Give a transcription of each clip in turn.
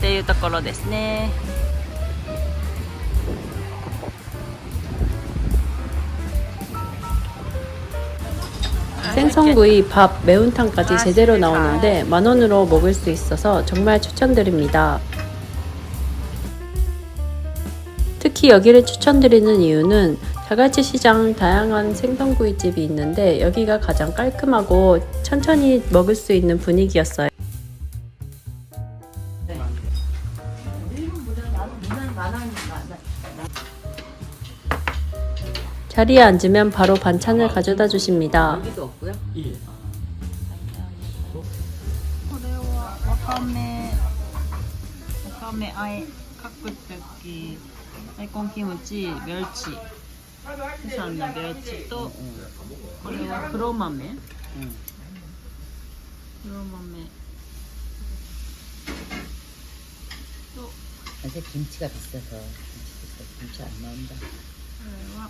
っていうところですね。 생선구이, 밥, 매운탕까지 제대로 나오는데 만 원으로 먹을 수 있어서 정말 추천드립니다. 특히 여기를 추천드리는 이유는 자갈치 시장 다양한 생선구이집이 있는데 여기가 가장 깔끔하고 천천히 먹을 수 있는 분위기였어요. 자리에 앉으면 바로 반찬을 가져다 주십니다. 예. 김치 멸치. 해산의 멸치 또 그리고 크로마메. 크로마메. 또. 요새 김치가 비싸서 김치 비싸 김치 안 나온다. 그래요.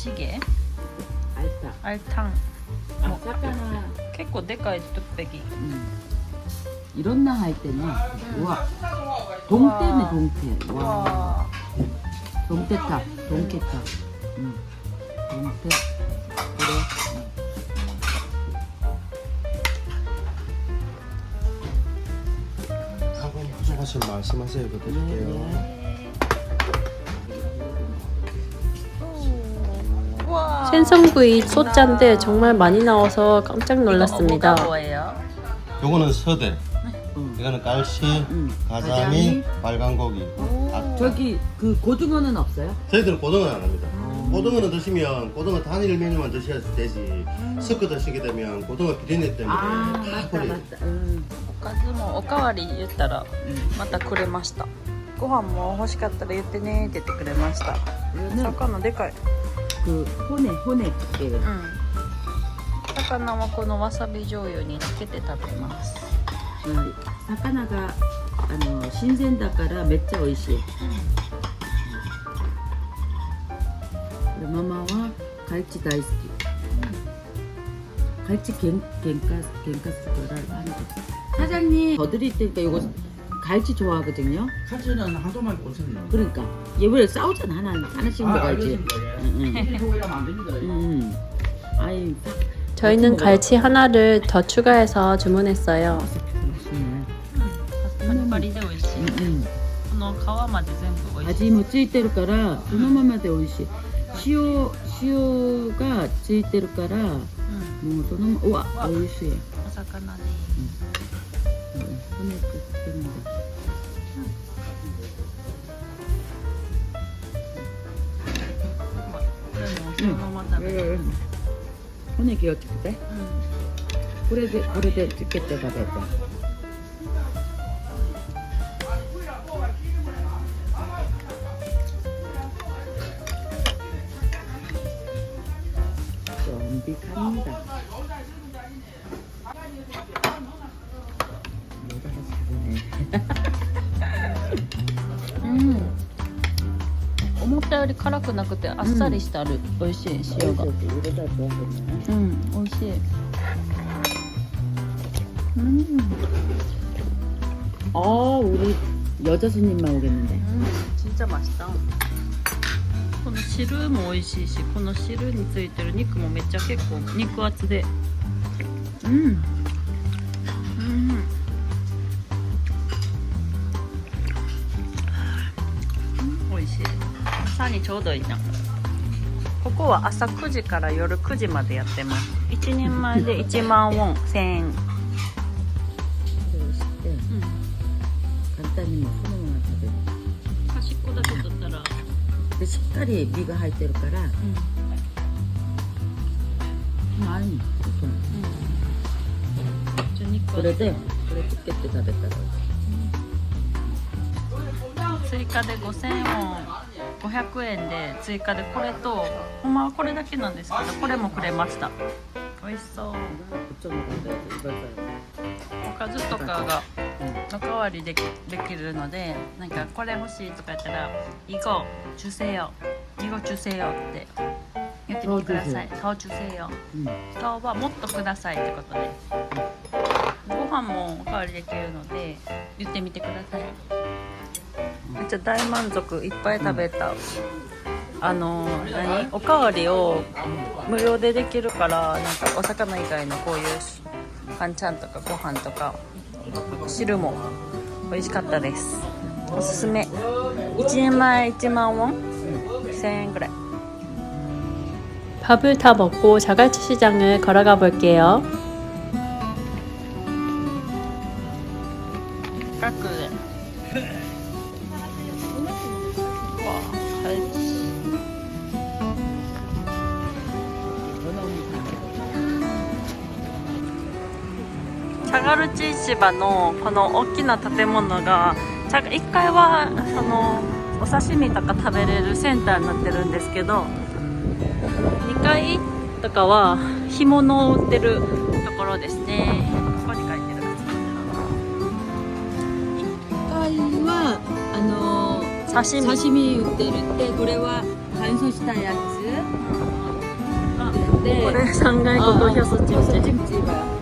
チゲ 알다. 알탕 아, 싹가나. 結構でかい뚝배기 응. 이런 나 할 때는 와 동태네 동태. 와 와 동태탑 동태탑. 응. 동태. 그래. 응. 한번 부족하시면 말씀하세요. 이거 드릴게요. 생선구이 소짠데 정말 많이 나와서 깜짝 놀랐습니다. 뭐예요? 요거는 서대, 응. 이거는 깔치, 응. 가자미, 빨간 고기. 아, 저기 그 고등어는 없어요? 저희들은 고등어는 안 합니다. 고등어는 드시면 고등어 단일 메뉴만 드셔야 되지. 섞어 드시게 되면 고등어 비린내 때문에 아 다 맞다 버려요. 맞다. 응. おかずもおかわり言ったら 응. またくれましたご飯も欲しかったら言ってねって言ってくれました 이거는 魚でかい 그 호네 호네 게 うん魚はこのわさび醤油につけて食べます 어, 사카나가 아 신鮮だから めっちゃ 오이시. 마마와 갈치 다이스키. 갈치 겐 겐가스 겐가스 거를 하는 거. 사장님 더 드릴 테니까 이거 갈치 좋아하거든요. 칼질은 하도만 꽂습니다. 그러니까 얘 왜 싸우잖아 하나 하나씩 먹어야지. 알겠습니다. 예. 응, 응. 이게 소리하면 안 됩니다. 예. 응. 아이 저희는 갈치 하나를 더 추가해서 주문했어요 맛있네. パリパリで美味しい 응, 응. この皮まで全部美 味もついてるからそのままで美味しい塩塩がついてるからもうそのままうわ美味しい、うん、お魚で 응. 손이 귀여워 죽겠다. 오래돼, 오래돼 죽겠다, 가봐봐. 思ったより辛くなくてあっさりしてある、美味しい塩がうん美味しいうん 아 우리 여자 손님만 오겠는데 진짜맛있다この汁も美味しいしこの汁についてる肉もめっちゃ結構肉厚でうん さんにちょうどいいなここは朝9時から夜9時までやってます。1人前で1万ウォン1000円。でしっかり身が入ってるから、うん、なんで、うん、これでこれつけて食べたら追加で5000ウォン。500円で追加でこれとほんまはこれだけなんですけどこれもくれました。美味しそう。おかずとかがおかわりできできるのでなんかこれ欲しいとか言ったら「囲碁中世よ」「囲碁中世よ」って言ってみてください「顔中世よ」「顔、はもっとください」ってことで。ご飯もおかわりできるので言ってみてください。めっちゃ大満足いっぱい食べた、あの何おかわりを無料でできるからなんかお魚以外のこういう半ちゃんとかご飯とか汁も美味しかったですおすすめ1人前1万ウォン1000円ぐらい 밥을 다 먹고 자갈치 시장을 걸어가 볼게요. チャガルチ市場のこの大きな建物が1階はそのお刺身とか食べれるセンターになってるんですけど2階とかは干物を売ってるところですね。ここはあの、刺身。刺身売ってるってこれは乾燥したやつ。これ3階ここ表層チッチ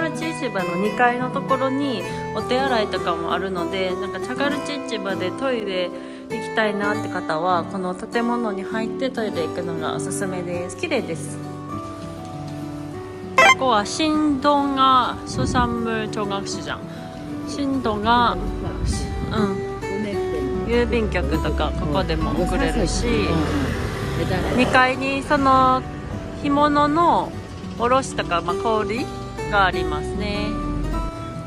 ャガルチ市場の2階のところにお手洗いとかもあるのでなんかチャガルチ市場でトイレ行きたいなって方はこの建物に入ってトイレ行くのがおすすめです綺麗ですここは新ドンガ수산물 종합시장新ドンガうん郵便局とかここでも送れるし2階にその干物の卸とか、まあ、氷 がありますね。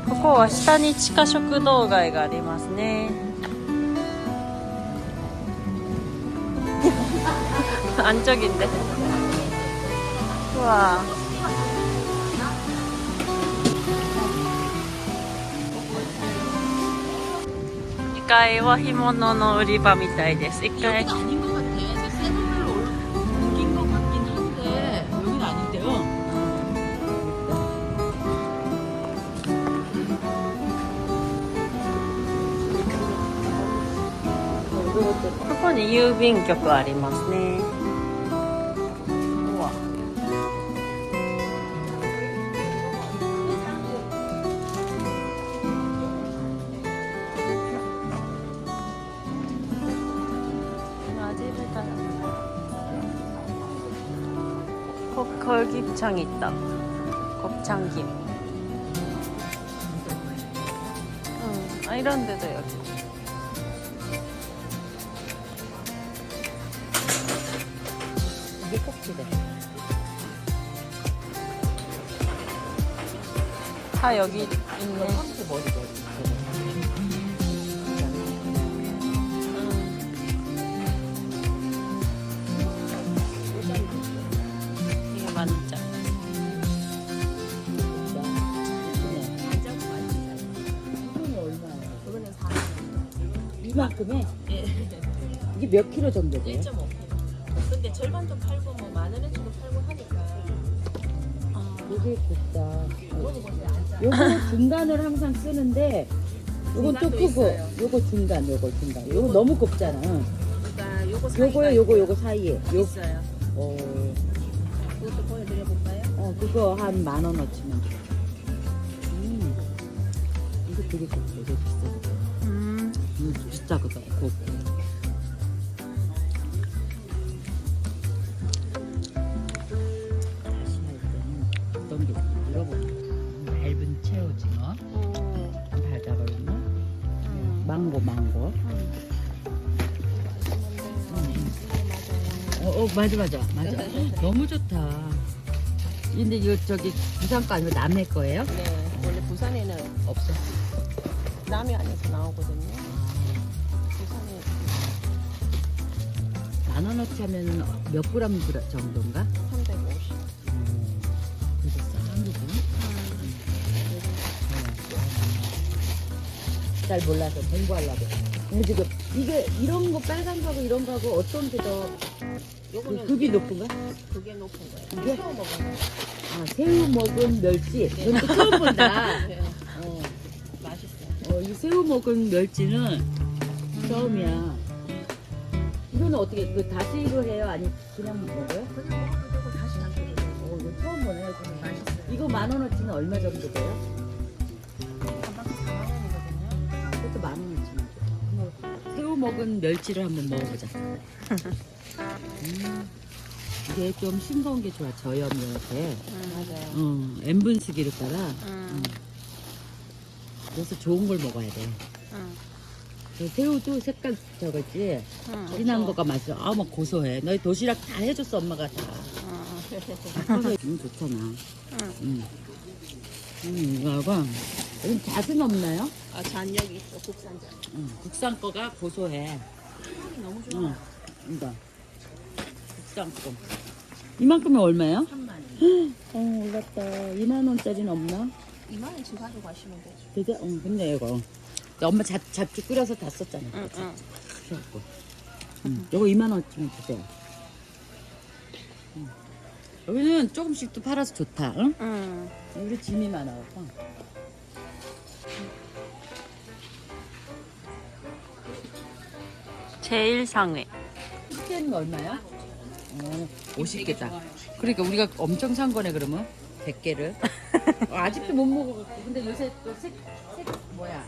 ここは下に地下食堂街がありますね。アンチョギンでうわ。2階は干物の売り場みたいです。1階に郵便局ありますね。うわ。거, 걸깁창 있다. 곱창김. 아 이런 데도 여기. 이게 꼭지대. 다 여기 있네. 머리 머리. 이게 만짜. 이거는 얼마예요? 이거는 4만 이만큼에? 이게 몇 킬로 정도 돼요? 1.5kg. 근데 절반도 팔고 팔고 하니까 되게 곱다. 요거 중간을 항상 쓰는데 요건 또 중간도 크고 있어요. 요거 중간 요거 중간 요거 너무 곱잖아. 그러니까 요거 사이가 요거요 요거 요거 사이에 요 있어요. 어, 그것도 보여드려 볼까요? 어 그거 한 만 원어치면 돼. 음 이거 되게 곱다 이거 비싸. 음. 음 비싸거든 곱. 맞아 맞아 맞아. 너무 좋다. 근데 이거 저기 부산 거 아니고 남해 거예요? 네. 원래 부산에는 없어. 남해 안에서 나오거든요. 부산에 만 원어치 하면 몇 그램 들- 정도인가? 350. 음, 그래도 싼 거지. 잘 몰라서 공부하려고. 근데 지금 이게 이런 거 빨간 거하고 이런 거하고 어떤 게 더 요거는 급이 높은가? 그게 높은 거예요. 이게? 새우 먹어요. 아 새우 먹은 멸치. 이건 또 처음 본다. 네. 어, 맛있어요. 어, 이 새우 먹은 멸치는 처음이야. 이거는 어떻게 그 다시로 해요? 아니 그냥 먹어요? 그냥 먹어도 되고 다시 담겨도 되고. 어, 이거 처음 보네요. 저는. 맛있어요. 이거 만 원어치는 얼마 정도 돼요? 한 박스 4만 원이거든요. 그것도 만 원어치면 돼. 새우 먹은 멸치를 한번 먹어보자. 음, 이게 좀 싱거운 게 좋아. 저염 이렇게. 맞아요. 어,塩分 쓰기를 따라. 음. 그래서 좋은 걸 먹어야 돼. 음. 그 새우도 색깔 저거지. 음. 진한 거가 맛있어. 아, 막 고소해. 너희 도시락 다 해줬어, 엄마가 다. 음, 좋잖아. 음. 음, 이거하고. 여기 잣은 없나요? 아, 잔 여기 있어. 국산잔. 응, 국산 거가 고소해. 너무 좋아. 응, 이거. 거. 이만큼이 얼마예요? 3만 원. 어, 올랐다. 2만 원짜리는 없나? 2만 원치 가지고 가시면 되죠. 되게, 어, 근데 이거. 엄마 잡, 잡주 끓여서 다 썼잖아. 응, 응. 그래갖고. 응, 이거 2만 원쯤 주세요. 응. 여기는 조금씩 또 팔아서 좋다, 응? 응. 우리 짐이 많아서. 제일 상회. 숙제는 얼마야? 어, 50개다. 그러니까 우리가 엄청 산 거네 그러면 100개를. 어, 아직도 못 먹어갖고. 근데 요새 또 색, 색 뭐야?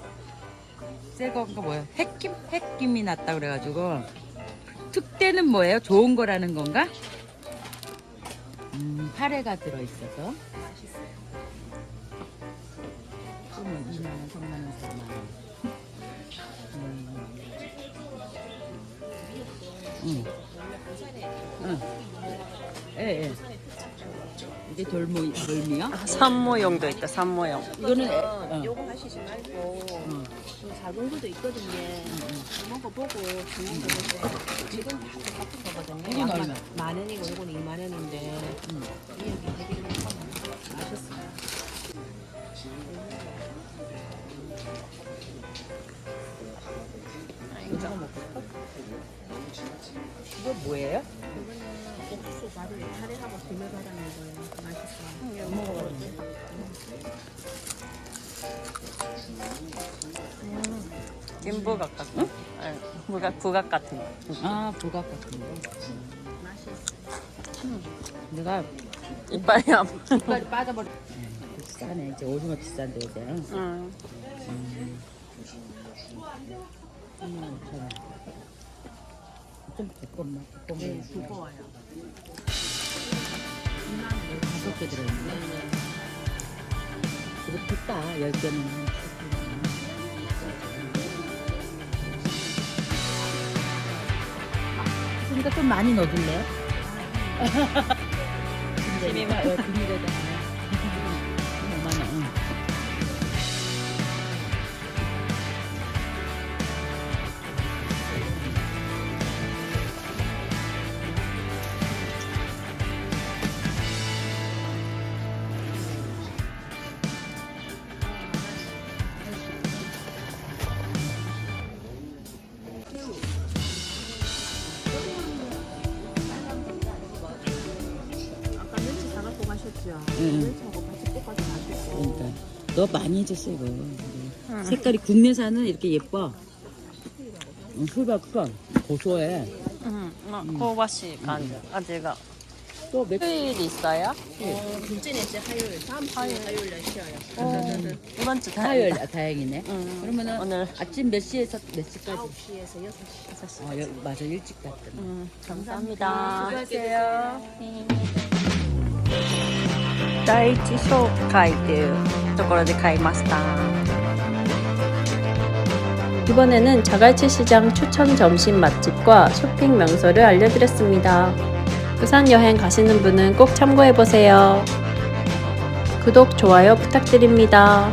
새 건가 뭐야? 핵김 핵김이 났다 그래가지고. 특대는 뭐예요? 좋은 거라는 건가? 음, 파래가 들어있어서. 좀 2만 원, 3만 원, 4만 원. 음. 응. 응. 예, 예. 이게 돌모, 돌미요? 산모용도 있다, 산모용. 이거는, 애- 어, 어. 요거 하시지 말고 어. 좀 작은 것도 있거든요. 먹어보고 좋은 거 보세요. 지금 다 똑같은 거거든요. 이건 얼마? 만 원이고 이거는 2만 원인데 음. 이 여기 되게 맛있어요. 이거 먹을까? 이거 뭐예요? 이거는 옥수수 가루 카레하고 비벼바라는 거예요. 맛있어요. 김부각 같은 거. 아니, 부각, 부각 같은 거. 아, 부각 같은 거. 음. 내가 이빨이 아파. 이빨이 빠져버려. 비싸네. 이제 오징어 비싼데 이제. 응. 음, 음, 잘해. 좀 두껍나? 두껍나? 네, 두꺼워요. 다섯 개 들어있네. 그렇겠다, 열 개는. 그러니까 좀 많이 넣어줄래요? 재미만 비밀에다. 응. 같이 맛있어. 그러니까 너 많이 해줬어 이거. 색깔이 국내산은 이렇게 예뻐. 응, 흡입 흡 고소해. 음, 어, 고바시 간지. 아직가. 또 몇? 휴일 있어요? 어, 둘째 넷째 화요일. 다음 주 화요일 날 쉬어요. 이번 주 화요일 다행이다. 아, 다행이네. 응. 그러면은 오늘 아침 몇 시에서 몇 시까지? 9시에서 6시. 어, 여, 맞아 일찍 갔더니. 음, 감사합니다. 수고하세요. 第一紹介というところで買いました。 이번에는 자갈치 시장 추천 점심 맛집과 쇼핑 명소를 알려드렸습니다. 부산 여행 가시는 분은 꼭 참고해보세요. 구독, 좋아요 부탁드립니다.